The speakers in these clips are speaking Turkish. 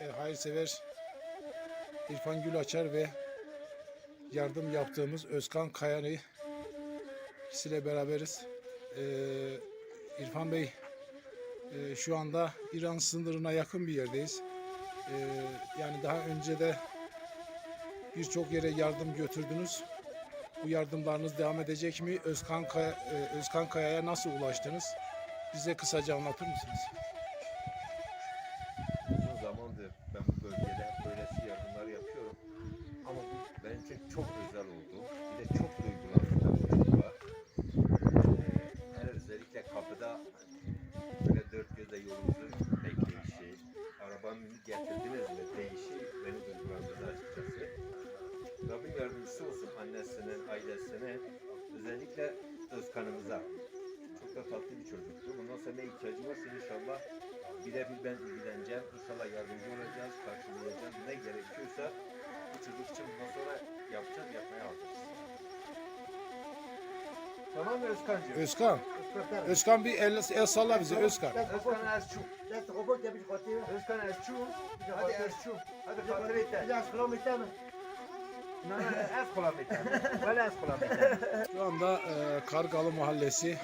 e, hayırsever İrfan Gülaçar ve yardım yaptığımız Özkan Kayani ikisiyle beraberiz. E, İrfan Bey e, şu anda İran sınırına yakın bir yerdeyiz. E, yani daha önce de birçok yere yardım götürdünüz. Bu yardımlarınız devam edecek mi? Özkan, Kaya, e, Özkan Kaya'ya nasıl ulaştınız? Bize kısaca anlatır mısınız? Ailesine, özellikle Özkan'ımıza. Çok da tatlı bir çocuktu. Bundan sonra ne ihtiyacı varsa inşallah birebir ben ilgileneceğim. İnşallah yardımcı olacağız, karşılayacağız. Ne gerekiyorsa bu çocuk için bundan sonra yapacağız, yapmaya hazırız. Tamam mı Özkan'cığım? Özkan, Özkan bir el, el salla bize Özkan. Özkan Erçum. Özkan Erçum. Hadi Erçum. Hadi Fatih Bey'den. No, no, ez Şu anda e, Kargalı Mahallesi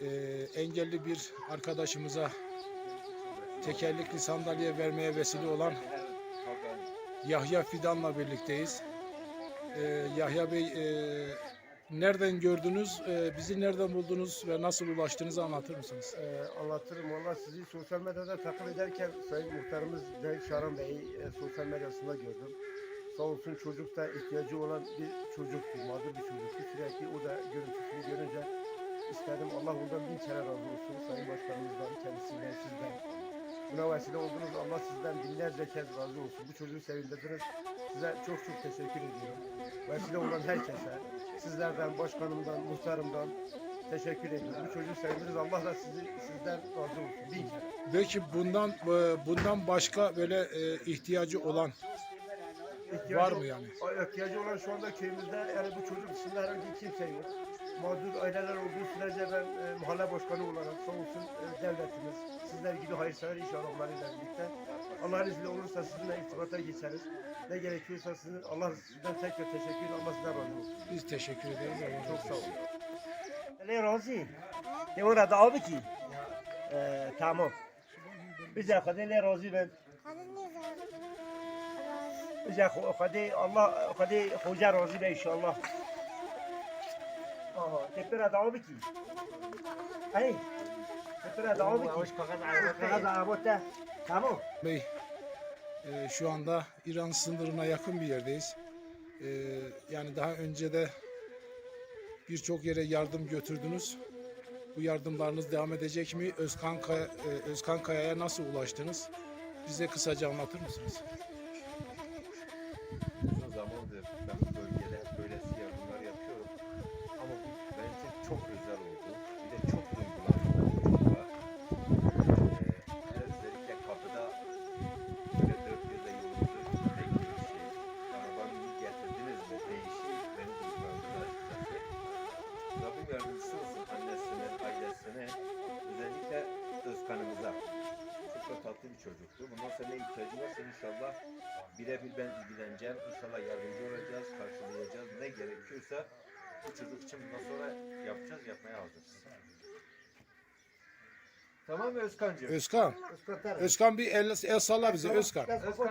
e, engelli bir arkadaşımıza tekerlekli sandalye vermeye vesile olan Yahya Fidan'la birlikteyiz. E, Yahya Bey e, nereden gördünüz, e, bizi nereden buldunuz ve nasıl ulaştığınızı anlatır mısınız? Ee, anlatırım. Valla sizi sosyal medyada takip ederken Sayın Muhtarımız Cahit Şaran Bey'i e, sosyal medyasında gördüm. Sağ olsun çocuk da ihtiyacı olan bir çocuktu, mağdur bir çocuktu. Sürekli o da görüntüsünü görünce istedim Allah ondan bin kere razı olsun. Sayın Başkanımızdan, kendisinden, sizden. Buna vesile oldunuz. Allah sizden binlerce kez razı olsun. Bu çocuğu sevindirdiniz. Size çok çok teşekkür ediyorum. Vesile olan herkese, sizlerden, başkanımdan, muhtarımdan teşekkür ediyorum. Bu çocuğu sevindiniz. Allah da sizi sizden razı olsun. Bin kere. Bundan e, bundan başka böyle e, ihtiyacı olan İhtiyacı var mı yani? İhtiyacı olan şu anda köyümüzde yani bu çocuk dışında herhangi kimse yok. Mağdur aileler olduğu sürece ben e, mahalle başkanı olarak sağ olsun e, devletimiz, sizler gibi hayırsever iş adamlarıyla birlikte Allah'ın izniyle olursa sizinle irtibata geçeriz. Ne gerekiyorsa sizin Allah sizden tekrar teşekkür ederim. Allah sizden razı olsun. biz teşekkür ederiz. Çok sağ olun. Ne razı? Ne orada abi ki? Ee, tamam. Bize kadar ne razı ben. Bize kadar Allah kadar hoca razı be inşallah. Da abi ki. Hey. Tepere da abi ki. Kagaz arabotta. Tamam. Bey, e, şu anda İran sınırına yakın bir yerdeyiz. E, yani daha önce de birçok yere yardım götürdünüz. Bu yardımlarınız devam edecek mi? Özkan, Kaya, e, Özkan Kaya'ya nasıl ulaştınız? Bize kısaca anlatır mısınız? Çocuktu. Bundan sonra ihtiyacı varsa inşallah birebir ben ilgileneceğim. İnşallah yardımcı olacağız, karşılayacağız. Ne gerekiyorsa bu çocuk için bundan sonra yapacağız, yapmaya hazırız. Tamam mı Özkan'cığım? Özkan, Özkan bir el, el salla bize Özkan. Özkan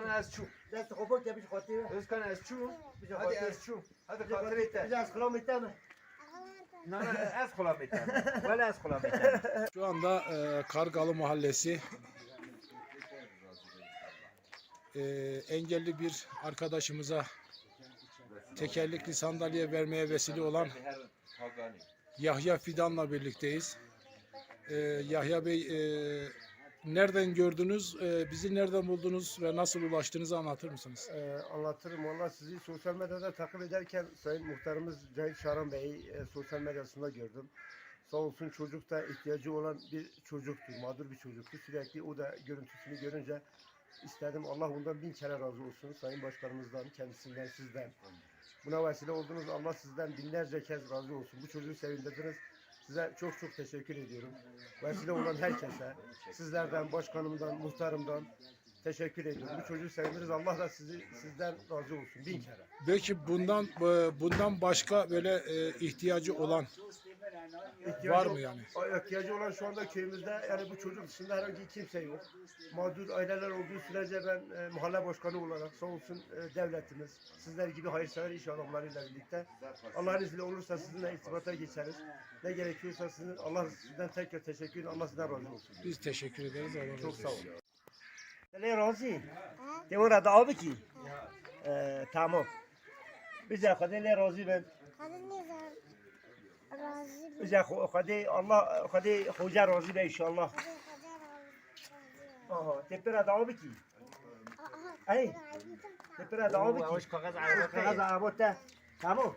bir khotire. Özkan Erçum. Bize Hadi. Erçum. Hadi biten. Valla ez kolam biten. Şu anda e, Kargalı Mahallesi e, engelli bir arkadaşımıza tekerlekli sandalye vermeye vesile olan. Yahya Fidan'la birlikteyiz. Ee, Yahya Bey e, nereden gördünüz, e, bizi nereden buldunuz ve nasıl ulaştığınızı anlatır mısınız? Ee, anlatırım. Valla sizi sosyal medyada takip ederken Sayın Muhtarımız Cahit Şaran Bey'i e, sosyal medyasında gördüm. Sağ olsun çocuk da ihtiyacı olan bir çocuktu, mağdur bir çocuktu. Sürekli o da görüntüsünü görünce istedim Allah ondan bin kere razı olsun. Sayın Başkanımızdan, kendisinden, sizden. Buna vesile oldunuz. Allah sizden binlerce kez razı olsun. Bu çocuğu sevindirdiniz. Size çok çok teşekkür ediyorum. Vesile olan herkese, sizlerden, başkanımdan, muhtarımdan teşekkür ediyorum. Bu çocuğu sevdiniz. Allah da sizi sizden razı olsun. Bin kere. Belki bundan e, bundan başka böyle e, ihtiyacı olan İhtiyacı Var mı yani? İhtiyacı olan şu anda köyümüzde yani bu çocuk dışında herhangi kimse yok. Mağdur aileler olduğu sürece ben e, mahalle başkanı olarak sağ olsun e, devletimiz, sizler gibi hayırsever iş adamlarıyla birlikte Allah'ın izniyle olursa sizinle irtibata geçeriz. Ne gerekiyorsa sizin Allah sizden tekrar teşekkür ederim. Allah sizden razı olsun. biz teşekkür ederiz. Allah razı Çok sağ olun. Ne razı? Te orada abi ki? Ee, tamam. Bize kadar razı ben. Bize kadar Allah kadar hoca razı be inşallah. Aha, tepera da abi ki. Ay, tepera da abi ki. Kagaz arabota. Tamam.